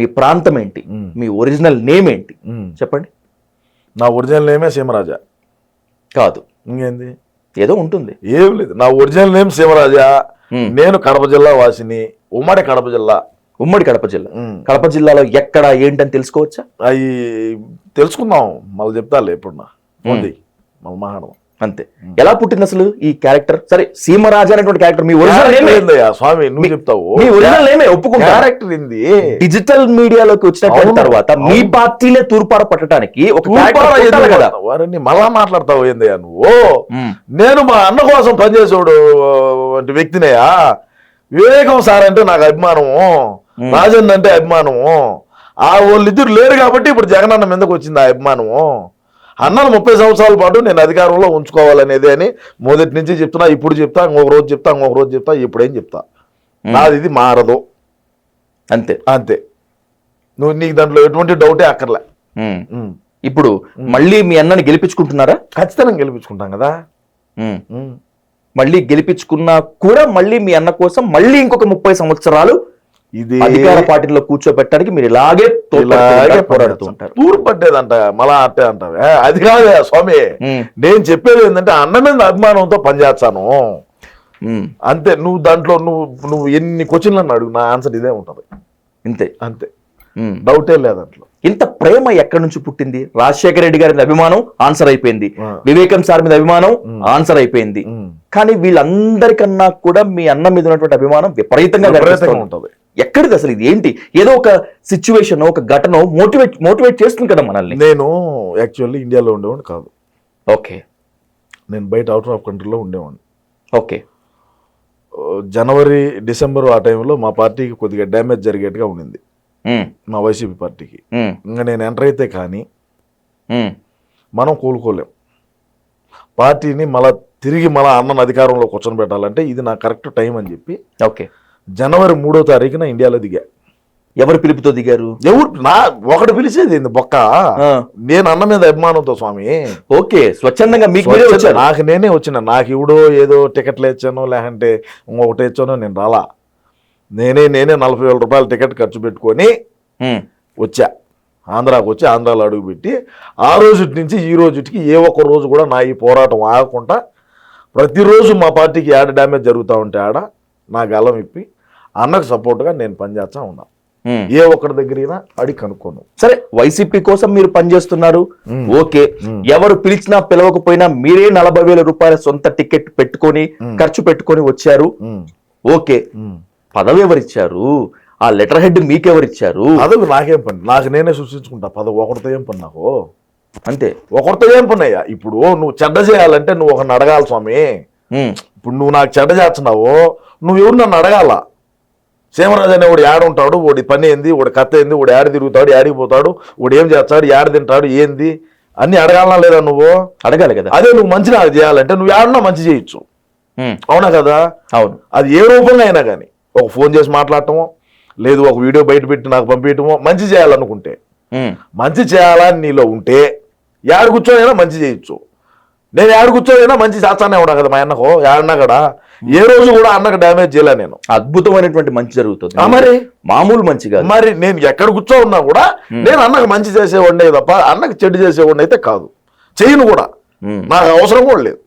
మీ ప్రాంతం ఏంటి. మీ original name ఏంటి. చెప్పండి. నా ఒరిజినల్ నేమే సీమరాజా. కాదు. ఇంకేంది? ఏదో ఉంటుంది. ఏం లేదు. నా ఒరిజినల్ నేమ్ సీమరాజా. నేను కడప జిల్లా వాసిని. ఉమ్మడి కడప జిల్లా. ఉమ్మడి కడప జిల్లా. కడప జిల్లాలో ఎక్కడ ఏంటని తెలుసుకోవచ్చా? అవి తెలుసుకుందాం. మళ్ళీ చెప్తాలే ఎప్పుడున్నా. ఉంది మళ్ళీ మాట్లాడదాం. అంతే. ఎలా పుట్టింది అసలు ఈ క్యారెక్టర్? సరే సీమరాజా అనేటువంటి క్యారెక్టర్ మీ ఒరిజినల్ స్వామి నువ్వు చెప్తావు. మీ ఒరిజినల్ నేమే ఒప్పుకుంటా. క్యారెక్టర్ ఏంది? డిజిటల్ మీడియాలోకి వచ్చినటువంటి అవును, తర్వాత మీ. పార్టీలే తూర్పార పట్టడానికి ఒక కదా? వారిని మళ్ళా మాట్లాడతావు ఏందయ్యా నువ్వు. నేను మా అన్న కోసం పనిచేసేవాడు వంటి వ్యక్తినేయా? వివేకం సార్ అంటే నాకు అభిమానము. రాజన్ అంటే అభిమానము. ఆ వాళ్ళిద్దరు లేరు కాబట్టి ఇప్పుడు జగన్ అన్న మీదకి వచ్చింది ఆ అభిమానము. అన్నను ముప్పై సంవత్సరాల పాటు నేను అధికారంలో ఉంచుకోవాలనేది అని మొదటి నుంచి చెప్తున్నా ఇప్పుడు చెప్తా ఇంకొక రోజు చెప్తా ఇంకొక రోజు చెప్తా ఇప్పుడేం చెప్తా. నాది ఇది మారదు. అంతే. అంతే. నువ్వు నీకు దాంట్లో ఎటువంటి డౌటే అక్కర్లే. ఇప్పుడు మళ్ళీ మీ అన్నని గెలిపించుకుంటున్నారా? ఖచ్చితంగా గెలిపించుకుంటాం కదా. మళ్ళీ గెలిపించుకున్నా కూడా మళ్ళీ మీ అన్న కోసం మళ్ళీ ఇంకొక ముప్పై సంవత్సరాలు ఇది అధికార పార్టీలో కూర్చోబెట్టడానికి మీరు ఇలాగే ఇలాగే ఉంటారు, పోరాడుతూ ఉంటారు తూర్పు పట్టేదంట మళ్ళా అట్టే అంటావే అది కాదే స్వామి. నేను చెప్పేది ఏంటంటే అన్న మీద అభిమానంతో పనిచేస్తాను. అంతే నువ్వు దాంట్లో నువ్వు నువ్వు ఎన్ని క్వశ్చన్లు అన్న అడుగు నా ఆన్సర్ ఇదే ఉంటది. ఇంతే. అంతే. డౌటే లేదు దాంట్లో. ఇంత ప్రేమ ఎక్కడి నుంచి పుట్టింది? రాజశేఖర రెడ్డి గారి మీద అభిమానం ఆన్సర్ అయిపోయింది. వివేకం సార్ మీద అభిమానం ఆన్సర్ అయిపోయింది. కానీ వీళ్ళందరికన్నా కూడా మీ అన్న మీద ఉన్నటువంటి అభిమానం విపరీతంగా. ఉంటది. ఎక్కడిది అసలు ఇది? ఏంటి? ఏదో ఒక సిచ్యువేషన్ ఒక ఘటన మోటివేట్ మోటివేట్ చేస్తుంది కదా మనల్ని. నేను యాక్చువల్లీ ఇండియాలో ఉండేవాడిని కాదు. ఓకే. నేను బయట అవుట్ ఆఫ్ కంట్రీలో ఉండేవాడిని. ఓకే. జనవరి డిసెంబర్ ఆ టైంలో మా పార్టీకి కొద్దిగా డ్యామేజ్ జరిగేట్టుగా ఉండింది. మా వైసీపీ పార్టీకి. ఇంకా నేను ఎంటర్ అయితే కానీ మనం కోలుకోలేం. పార్టీని మళ్ళా తిరిగి మళ్ళా అన్నను అధికారంలో కూర్చొని ఇది నా కరెక్ట్ టైం అని చెప్పి ఓకే. జనవరి మూడో తారీఖున ఇండియాలో దిగా. ఎవరు పిలుపుతో దిగారు? ఎవరు? నా ఒకటి పిలిచేది ఏంది? బొక్క. నేను అన్న మీద అభిమానంతో స్వామి. ఓకే స్వచ్ఛందంగా మీకు నాకు నేనే వచ్చిన. నాకు ఇవిడో ఏదో టికెట్లు ఇచ్చానో లేకంటే ఇంకొకటి ఇచ్చానో నేను రాలా. నేనే నేనే నలభై వేల రూపాయల టికెట్ ఖర్చు పెట్టుకొని వచ్చా. ఆంధ్రాకు వచ్చి ఆంధ్రాలో అడుగుపెట్టి ఆ రోజు నుంచి ఈ రోజుకి ఏ ఒక్క రోజు కూడా నా ఈ పోరాటం ఆగకుండా ప్రతిరోజు మా పార్టీకి యాడ్ డ్యామేజ్ జరుగుతూ ఉంటే ఆడ నా గలం ఇప్పి అన్నకు సపోర్ట్గా నేను పనిచేస్తా ఉన్నా. ఉమ్. ఏ ఒక్కడి దగ్గరైనా అడిగి కనుక్కోను. సరే వైసీపీ కోసం మీరు పనిచేస్తున్నారు. ఓకే. ఎవరు పిలిచినా పిలవకపోయినా మీరే నలభై వేల రూపాయల సొంత టికెట్ పెట్టుకొని. ఖర్చు పెట్టుకొని వచ్చారు? ఓకే. పదవి ఎవరిచ్చారు? ఆ లెటర్ హెడ్ మీకెవరిచ్చారు? పదవి నాకేం పని నాకు నేనే సృష్టించుకుంటా. పదవి ఒకరితో ఏం పని నాకు? అంతే. ఒకరితో ఏం పని అయ్యా? ఇప్పుడు నువ్వు చెడ్డ చేయాలంటే నువ్వు ఒకరిని అడగాలి స్వామి. ఇప్పుడు నువ్వు నాకు చెడ్డ చేస్తున్నావు నువ్వు ఎవరు నన్ను అడగాల? సీమరాజు అనే వాడు యాడ ఉంటాడు వాడి పని ఏంది వాడి కథ ఏంది వాడు యాడ తిరుగుతాడు యాడికి పోతాడు వాడు ఏం చేస్తాడు యాడ తింటాడు ఏంది? అన్ని అడగాలనా లేదా నువ్వు? అడగాలి కదా. అదే నువ్వు మంచి నాకు చేయాలంటే నువ్వు యాడన్నా మంచి చేయొచ్చు. అవునా కదా? అవును. అది ఏ రూపంగా అయినా కానీ ఒక ఫోన్ చేసి మాట్లాడటమో లేదు ఒక వీడియో బయట పెట్టి నాకు పంపించటమో మంచి చేయాలనుకుంటే. మంచి చేయాలని నీలో ఉంటే యాడ కూర్చోనైనా మంచి చేయొచ్చు. నేను యాడ కూర్చోనైనా మంచి చేస్తానే ఉన్నా కదా మా అన్నకు? యాడన్నా కూడా ఏ రోజు కూడా అన్నకు డ్యామేజ్ చేయలే నేను. అద్భుతమైనటువంటి మంచి జరుగుతుంది. మరి? మామూలు మంచి కాదు. మరి నేను ఎక్కడ కూర్చో ఉన్నా కూడా నేను అన్నకు మంచి చేసేవాడినే తప్ప అన్నకు చెడు చేసేవాడిని అయితే కాదు. చేయను కూడా. నాకు అవసరం కూడా లేదు.